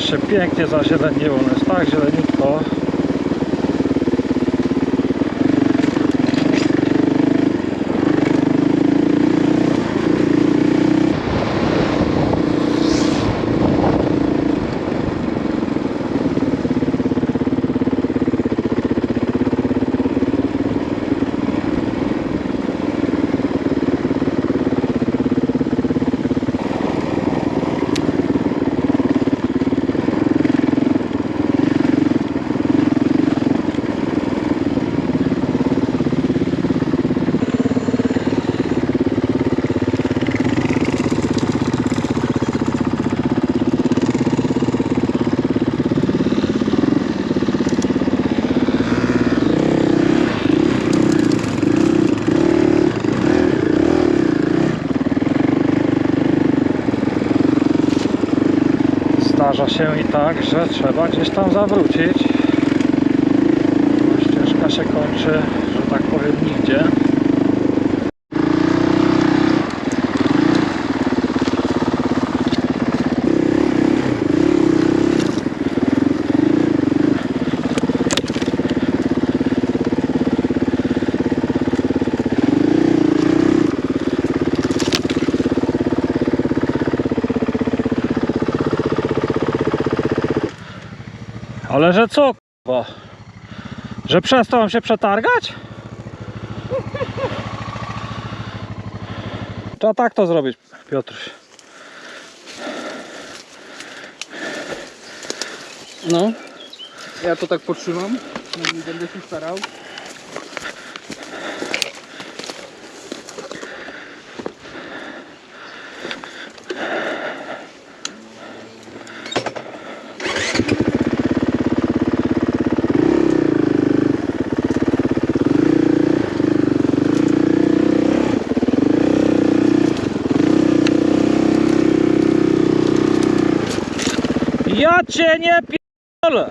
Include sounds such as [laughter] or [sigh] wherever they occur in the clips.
się pięknie zazieleniło, no jest tak zieleniutko. Zdarza się i tak, że trzeba gdzieś tam zawrócić. Ścieżka się kończy, że tak powiem, nigdzie. Ale że co k***a? Że przestał się przetargać? Trzeba tak to zrobić, Piotruś. No. Ja to tak potrzymam. Będę się starał. Ja cię nie pierdolę!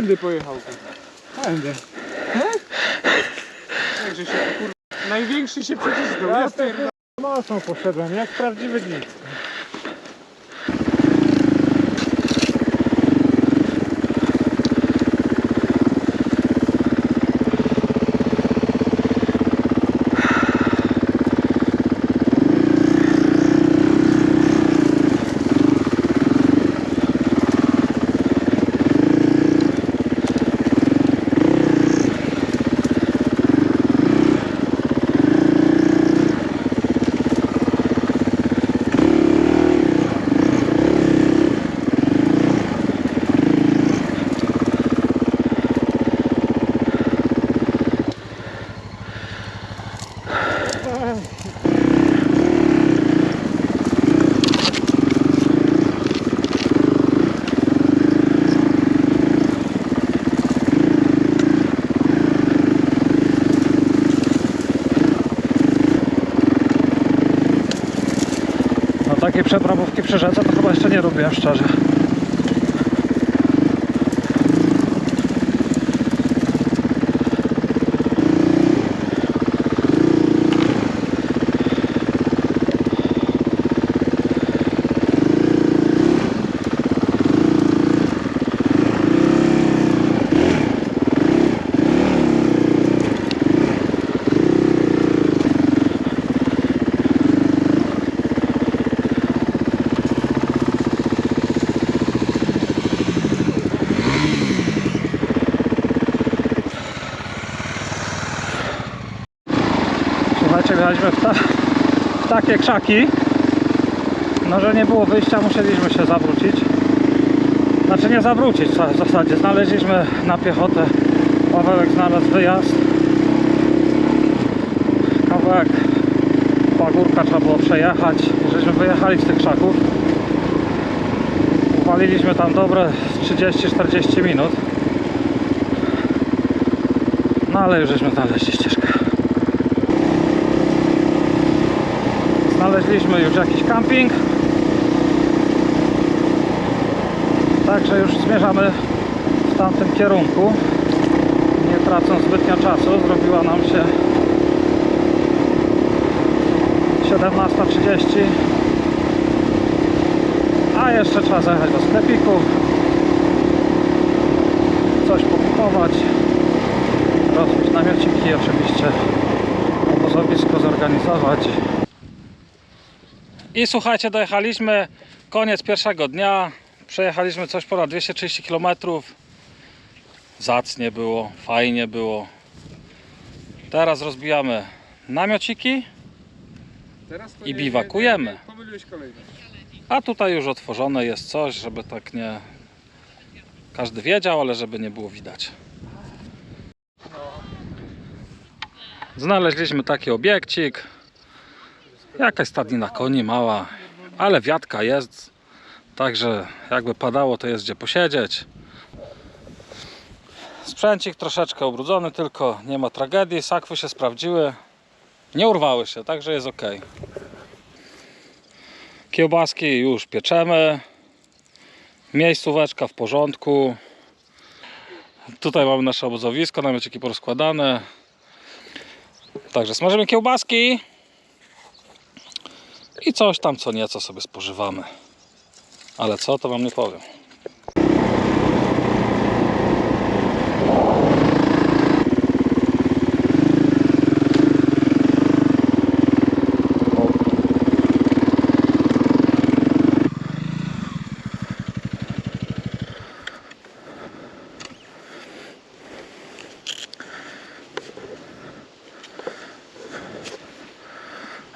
Którędy pojechał? Tędy. Jakże się kurwa... Największy się przycisnął. Ja Ja to mocno poszedłem, jak prawdziwy dzik. No takiej rzece to chyba jeszcze nie robiłem szczerze. W, ta, w takie krzaki, no że nie było wyjścia, musieliśmy się zawrócić. Znaczy nie zawrócić w zasadzie, znaleźliśmy na piechotę, Pawełek znalazł wyjazd. kawałek pagórka trzeba było przejechać. Żeśmy wyjechali z tych krzaków. Uwaliliśmy tam dobre z 30-40 minut. No ale już żeśmy znaleźli ścieżkę. Znaleźliśmy już jakiś camping. Także już zmierzamy w tamtym kierunku. Nie tracąc zbytnio czasu, zrobiła nam się 17.30. A jeszcze trzeba zajechać do sklepiku. Coś pokupować. Rozbić namiociki i oczywiście obozowisko zorganizować. I słuchajcie, dojechaliśmy. Koniec pierwszego dnia. Przejechaliśmy coś ponad 230 km. Zacnie było, fajnie było. Teraz rozbijamy namiociki, Teraz I biwakujemy. Pomyliłeś a tutaj już otworzone jest coś, żeby tak nie każdy wiedział, ale żeby nie było widać. Znaleźliśmy taki obiekcik. Jakaś stadnina koni mała, ale wiatka jest. Także jakby padało, to jest gdzie posiedzieć. Sprzęcik troszeczkę ubrudzony, tylko nie ma tragedii. Sakwy się sprawdziły. Nie urwały się, także jest ok. Kiełbaski już pieczemy. Miejscóweczka w porządku. Tutaj mamy nasze obozowisko, namiociki porozkładane. Także smażymy kiełbaski. I coś tam co nieco sobie spożywamy. Ale co to wam nie powiem.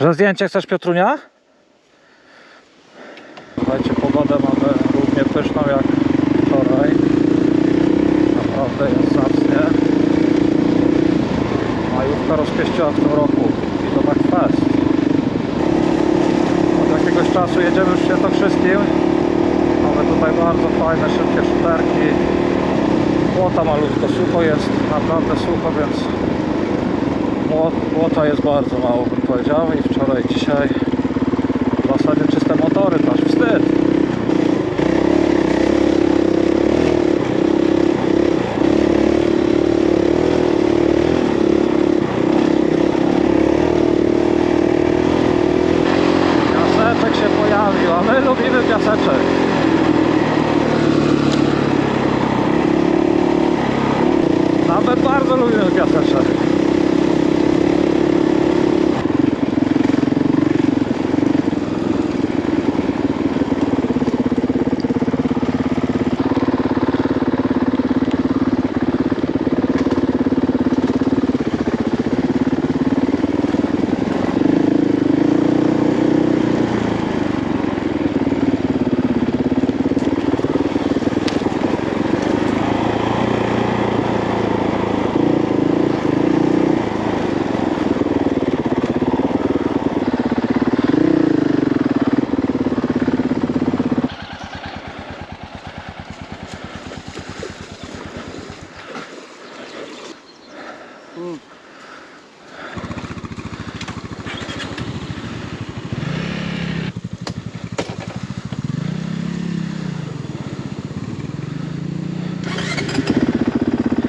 Że zdjęcie chcesz Piotrunia? Słuchajcie, pogodę mamy równie pyszną jak wczoraj. Naprawdę jest zacnie. Majówka rozpieściła w tym roku i to tak fest. Od jakiegoś czasu jedziemy już w Świętokrzyskim. Mamy tutaj bardzo fajne, szybkie szuterki. Błota malutko, sucho jest, naprawdę sucho, więc Młota jest bardzo mało bym powiedział i wczoraj, dzisiaj w zasadzie czyste motory, to aż wstyd. Piaseczek się pojawił, a my lubimy piaseczek. Nawet bardzo lubimy piaseczek.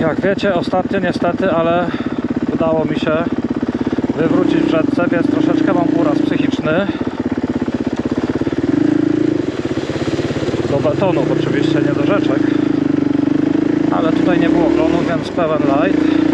Jak wiecie, ostatnio niestety, ale udało mi się wywrócić w rzece, więc troszeczkę mam uraz psychiczny. Do betonów oczywiście, nie do rzeczek. Ale tutaj nie było glonu, więc pełen light.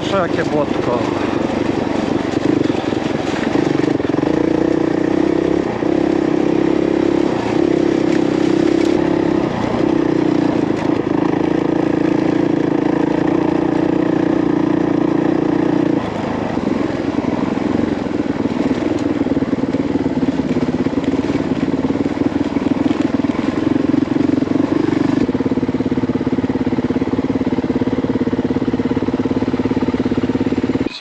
Proszę, jakie błotko.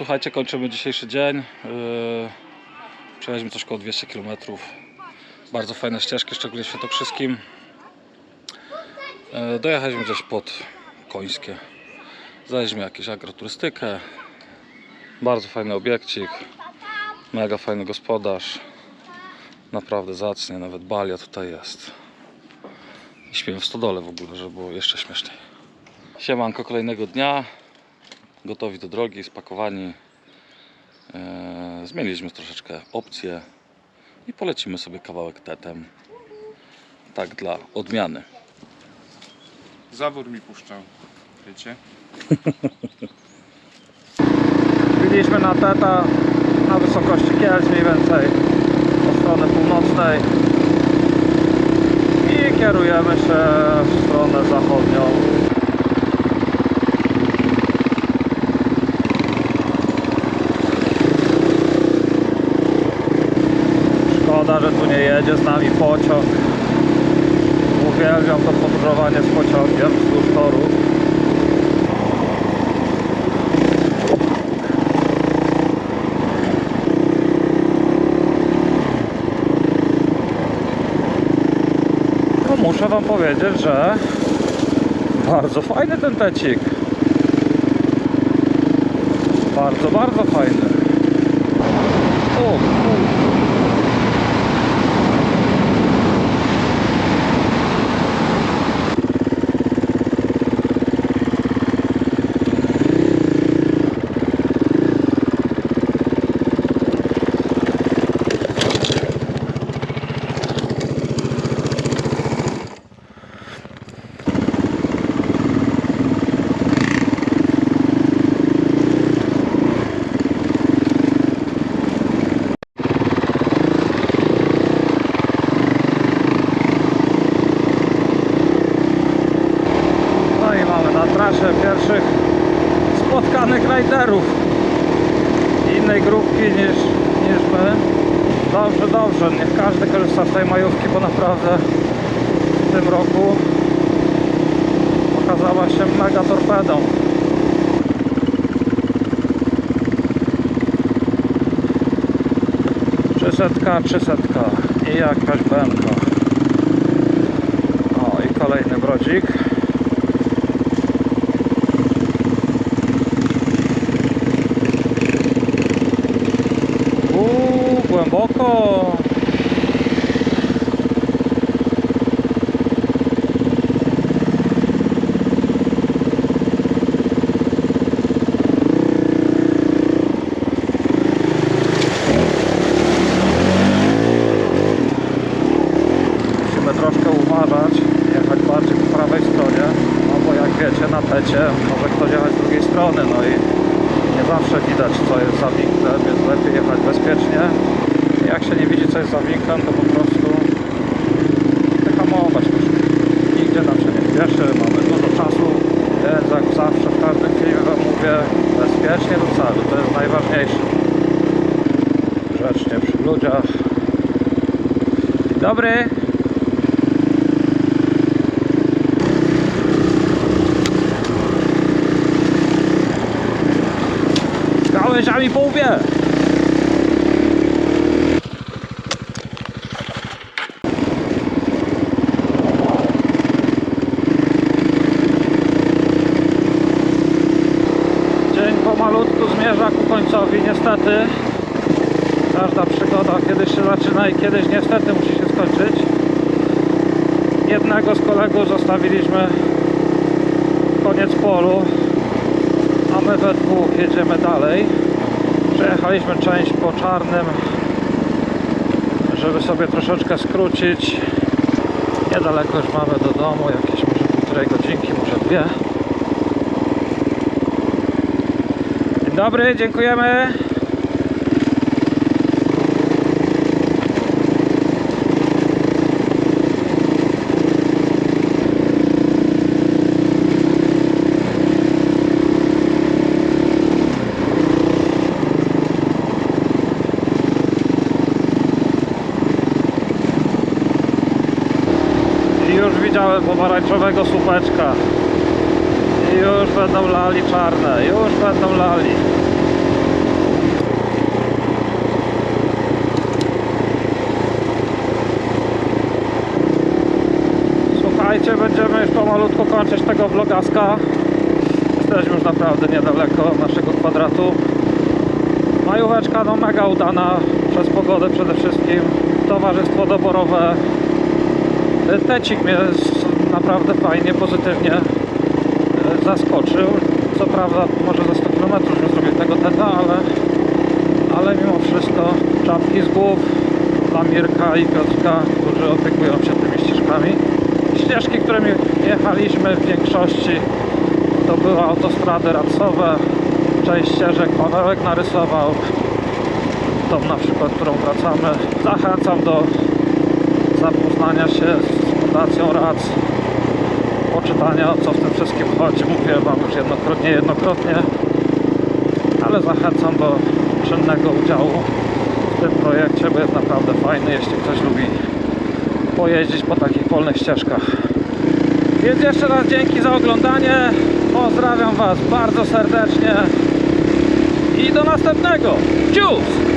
Słuchajcie, kończymy dzisiejszy dzień. Yy, Przejechaliśmy coś około 200 km. Bardzo fajne ścieżki, szczególnie w Świętokrzyskim. Yy, Dojechaliśmy gdzieś pod Końskie. Znaleźliśmy jakąś agroturystykę. Bardzo fajny obiekcik. Mega fajny gospodarz. Naprawdę zacnie, nawet balia tutaj jest. I śpię w stodole w ogóle, żeby było jeszcze śmieszniej. Siemanko kolejnego dnia. Gotowi do drogi, spakowani. Eee, zmieniliśmy troszeczkę opcje i polecimy sobie kawałek tetem. Tak dla odmiany. Zawór mi puszczał. Wiecie? [laughs] Byliśmy na teta na wysokości Kielc mniej więcej po stronę północnej i kierujemy się w stronę zachodnią. Szkoda, że tu nie jedzie z nami pociąg. Uwielbiam to podróżowanie z pociągiem wzdłuż torów. Muszę wam powiedzieć, że bardzo fajny ten tecik. Bardzo, bardzo fajny. O, kurde. No i mamy na trasie pierwszych spotkanych rajderów innej grupki niż, niż my. Dobrze, dobrze, niech każdy korzysta z tej majówki, bo naprawdę w tym roku okazała się torpedą. Trzysetka, trzysetka i jakaś bęka. O i kolejny brodzik. Tecie może ktoś jechać z drugiej strony, no i nie zawsze widać co jest za winklem, więc lepiej jechać bezpiecznie. Jak się nie widzi co jest za winklem, to po prostu wyhamować. Nigdzie nam się nie spieszy, mamy dużo czasu, więc jak zawsze w każdym filmie wam mówię, bezpiecznie do celu, to jest najważniejsze. Grzecznie przy ludziach. Dobry. Gałęziami po łbie. Dzień pomalutku zmierza ku końcowi, niestety. Każda przygoda kiedyś się zaczyna i kiedyś niestety musi się skończyć. Jednego z kolegów zostawiliśmy koniec polu, a my we dwóch jedziemy dalej. Przejechaliśmy część po czarnym, żeby sobie troszeczkę skrócić. Niedaleko już mamy do domu, jakieś może półtorej godzinki, może dwie. Dzień dobry, dziękujemy. pomarańczowego słupeczka. I już będą lali czarne, już będą lali. Słuchajcie, będziemy już pomalutko kończyć tego vlogaska. Jesteśmy już naprawdę niedaleko naszego kwadratu. Majóweczka no mega udana przez pogodę przede wszystkim. Towarzystwo doborowe. Tecik mnie naprawdę fajnie, pozytywnie e, zaskoczył. Co prawda może za 100 km już zrobił tego teta, ale, ale mimo wszystko czapki z głów dla Mirka i Piotrka, którzy opiekują się tymi ścieżkami. Ścieżki, którymi jechaliśmy w większości to były autostrady racowe. Część ścieżek Pawełek narysował. Tą na przykład, którą wracamy. Zachęcam do zapoznania się z Fundacją RAC, poczytania co w tym wszystkim chodzi. Mówiłem Wam już jednokrotnie, jednokrotnie, ale zachęcam do czynnego udziału w tym projekcie, bo jest naprawdę fajny, jeśli ktoś lubi pojeździć po takich polnych ścieżkach. Więc jeszcze raz dzięki za oglądanie. Pozdrawiam Was bardzo serdecznie i do następnego. Cius!